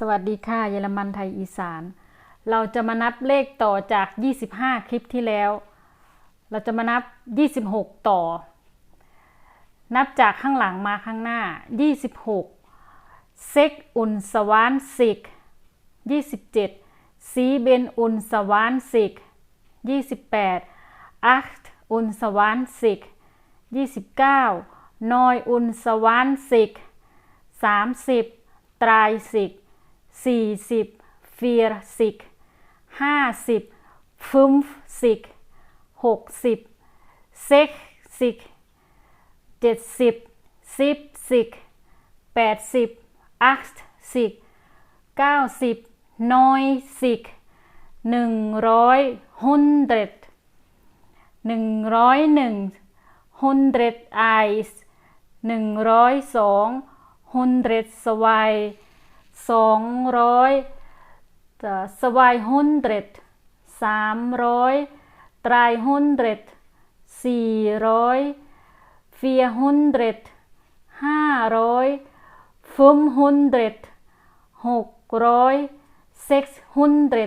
สวัสดีค่ะเยอรมันไทยอีสาน เราจะมานับเลขต่อจาก 25 คลิปที่แล้ว เราจะมานับ 26 ต่อ นับจากข้างหลังมาข้างหน้า 26เซ็กอุนสวานสิก27ซีเบนอุนสวานสิก28อัคอุนสวานสิก29นอยอุนสวานสิก30ตรายสิก 40 40 50 50 60 60 70 70 80 80 90 90 100 hundred สองร้อยสวายฮุนเดรดสามร้อยตรายฮนเดรสี่ร้อยเฟียฮนเดรห้าร้อยฟุมฮนเดรหกร้อยเซ็กซ์ฮนเดร